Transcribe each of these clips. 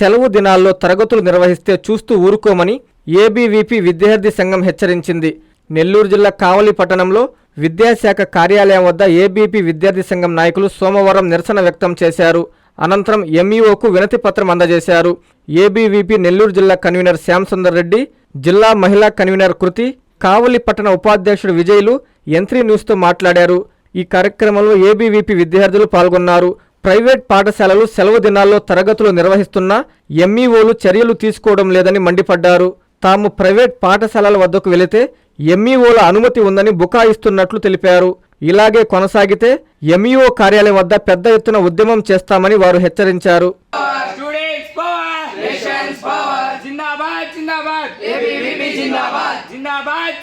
సెలవు దినాల్లో తరగతులు నిర్వహిస్తే చూస్తూ ఊరుకోమని ఏబీవీపీ విద్యార్థి సంఘం హెచ్చరించింది. నెల్లూరు జిల్లా కావలి పట్టణంలో విద్యాశాఖ కార్యాలయం వద్ద ఏబీపీ విద్యార్థి సంఘం నాయకులు సోమవారం నిరసన వ్యక్తం చేశారు. అనంతరం ఎంఈఓకు వినతి పత్రం అందజేశారు. ఏబీవీపీ నెల్లూరు జిల్లా కన్వీనర్ శ్యాంసుందర్ రెడ్డి జిల్లా మహిళా కన్వీనర్ కృతి కావలి పట్టణ ఉపాధ్యక్షుడు విజయ్లు ఎంత్రీ న్యూస్తో మాట్లాడారు. ఈ కార్యక్రమంలో ఏబీవీపీ విద్యార్థులు పాల్గొన్నారు. ప్రైవేట్ పాఠశాలలు సెలవు దినాల్లో తరగతులు నిర్వహిస్తున్నా ఎంఈఓలు చర్యలు తీసుకోవడం లేదని మండిపడ్డారు. తాము ప్రైవేట్ పాఠశాలల వద్దకు వెళితే ఎంఈఓల అనుమతి ఉందని బుకాయిస్తున్నట్లు తెలిపారు. ఇలాగే కొనసాగితే ఎంఈఓ కార్యాలయం వద్ద పెద్ద ఎత్తున ఉద్యమం చేస్తామని వారు హెచ్చరించారు. స్టూడెంట్స్ పవర్ నేషన్స్ పవర్ జిందాబాద్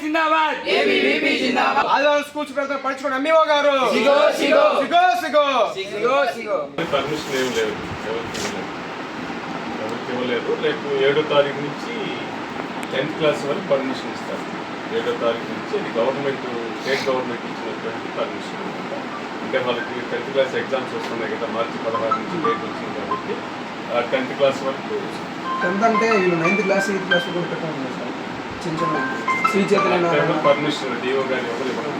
జిందాబాద్ ఆదివారం స్కూల్స్ పెడతారు పడుచుకోండి అమ్మేవో గారు. పర్మిషన్ ఏం లేదు. ఎవరికి ఇవ్వలేదు రేపు ఏడో తారీఖు నుంచి టెన్త్ క్లాస్ వరకు పర్మిషన్ ఇస్తారు. ఏడో తారీఖు నుంచి అది గవర్నమెంట్ స్టేట్ గవర్నమెంట్ ఇచ్చినటువంటి పర్మిషన్ అంటే వాళ్ళకి టెన్త్ క్లాస్ ఎగ్జామ్స్ వస్తున్నాయి కదా మార్చి పదహారు నుంచి డేట్ వచ్చింది కాబట్టి టెన్త్ క్లాస్ వరకు టెన్త్ అంటే నైన్త్ క్లాస్ ఎయిత్ క్లాస్ కూడా పెట్టాను సార్. చిన్న చిన్న శ్రీ చైతన్య పర్మిషన్ డిఓ గారు ఎవరు ఇవ్వరు?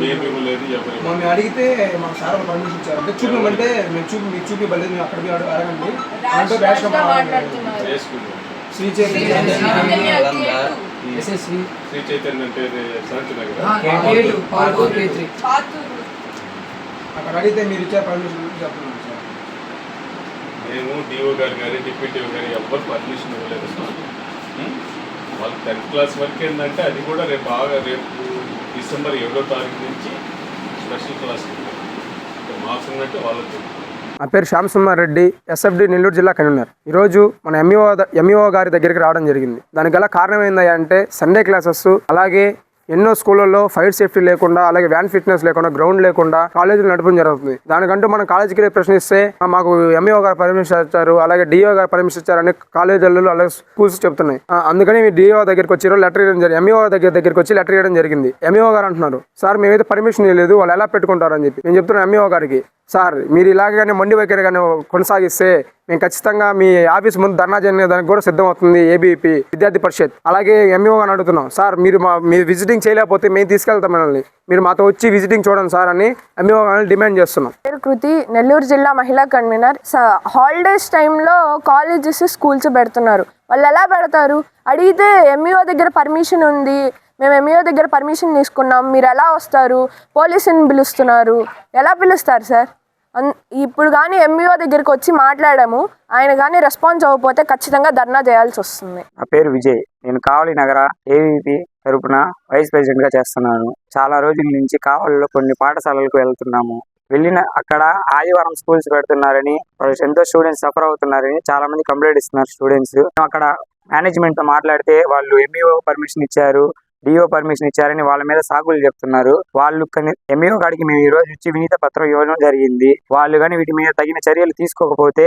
మేము ఇవ్వలేదు ఎవరు ఇవ్వలేదు. మమ్మల్ని అడిగితే మా సార్ పర్మిషన్ ఇచ్చారు. అంటే చూపించమంటే మేము చూపి మీకు చూపించలేదు మేము అక్కడ పోయి అడగ- అడగండి. అంటే శ్రీ చైతన్య. అక్కడ అడిగితే మీరు ఇచ్చే పర్మిషన్ చెప్తున్నాను సార్. మేము డిఓ గారు కానీ డిప్యూటీ డిఓ గారు ఎవ్వరు పర్మిషన్ ఇవ్వలేదు? వాళ్ళు టెన్త్ క్లాస్ వరకు ఏంటంటే అది కూడా రేపు బాగా రేపు డిసెంబర్ ఏడో తారీఖు నుంచి స్పెషల్ క్లాస్ మార్క్స్ ఉన్నట్టు వాళ్ళకి నా పేరు శ్యామ్ సుమార్ రెడ్డి ఎస్ఎఫ్డి నెల్లూరు జిల్లా కన్వీనర్. ఈరోజు మన ఎంఈఓ ఎంఈఓ గారి దగ్గరికి రావడం జరిగింది. దానికి గల కారణం ఏంటి సండే క్లాసెస్ అలాగే ఎన్నో స్కూళ్ళల్లో ఫైర్ సేఫ్టీ లేకుండా అలాగే వ్యాన్ ఫిట్నెస్ లేకుండా గ్రౌండ్ లేకుండా కాలేజీలు నడపడం జరుగుతుంది. దానికంటూ మనం కాలేజీకి వెళ్ళి ప్రశ్నిస్తే మాకు ఎంఈఓ గారు పర్మిషన్ ఇచ్చారు అలాగే డిఓ గారు పర్మిషన్ ఇచ్చారని కాలేజీలలో అలాగే స్కూల్స్ చెప్తున్నాయి. అందుకని మీ డిఓ దగ్గరికి వచ్చి లెటర్ ఇవ్వడం జరిగింది ఎంఈఓ దగ్గర దగ్గరికి వచ్చి లెటర్ ఇవ్వడం జరిగింది. ఎంఈఓ గారు అంటున్నారు సార్ మేమైతే పర్మిషన్ ఇవ్వలేదు వాళ్ళు ఎలా పెట్టుకుంటారని చెప్పి. నేను చెప్తున్నాను ఎంఈఓ గారికి సార్ మీరు ఇలాగనే మండి వైఖరి కానీ కొనసాగిస్తే మేము ఖచ్చితంగా మీ ఆఫీస్ ముందు ధర్నా చేయడానికి కూడా సిద్ధమవుతుంది ఏబీపీ విద్యార్థి పరిషత్. అలాగే ఎంఈఓ అని అడుగుతున్నాం. సార్ మీరు మా మీరు విజిటింగ్ చేయలేకపోతే మేము తీసుకెళ్తాం మిమ్మల్ని మీరు మాతో వచ్చి విజిటింగ్ చూడండి సార్ అని ఎంఈఓ గారిని డిమాండ్ చేస్తున్నాం. పేరు కృతి నెల్లూరు జిల్లా మహిళా కన్వీనర్. స- హాలిడేస్ టైంలో కాలేజెస్ స్కూల్స్ పెడుతున్నారు. వాళ్ళు ఎలా పెడతారు? అడిగితే ఎంఈఓ దగ్గర పర్మిషన్ ఉంది. మేము ఎంఈఓ దగ్గర పర్మిషన్ తీసుకున్నాం. మీరు ఎలా వస్తారు? పోలీసుని పిలుస్తున్నారు. ఎలా పిలుస్తారు సార్ అన్- ఇప్పుడు కానీ ఎంఈఓ దగ్గరికి వచ్చి మాట్లాడాము. ఆయన కానీ రెస్పాన్స్ అవ్వకపోతే ఖచ్చితంగా ధర్నా చేయాల్సి వస్తుంది. నా పేరు విజయ్. నేను కావలి నగర ఏవీపీ తరపున వైస్ ప్రెసిడెంట్గా చేస్తున్నాను. చాలా రోజుల నుంచి కావలిలో కొన్ని పాఠశాలలకు వెళ్తున్నాము. వెళ్ళిన అక్కడ ఆదివారం స్కూల్స్ పెడుతున్నారని వాళ్ళు ఎంతో స్టూడెంట్స్ సఫర్ అవుతున్నారని చాలా మంది కంప్లైంట్ ఇస్తున్నారు స్టూడెంట్స్ అక్కడ మేనేజ్మెంట్తో మాట్లాడితే వాళ్ళు ఎంఈఓ పర్మిషన్ ఇచ్చారు. డిఓ పర్మిషన్ ఇచ్చారని వాళ్ళ మీద సాకులు చెప్తున్నారు. వాళ్ళు ఎంఈఓ కాడికి మేము ఈ రోజు వచ్చి వినీత పత్రం ఇవ్వడం జరిగింది. వాళ్ళు కానీ వీటి మీద తగిన చర్యలు తీసుకోకపోతే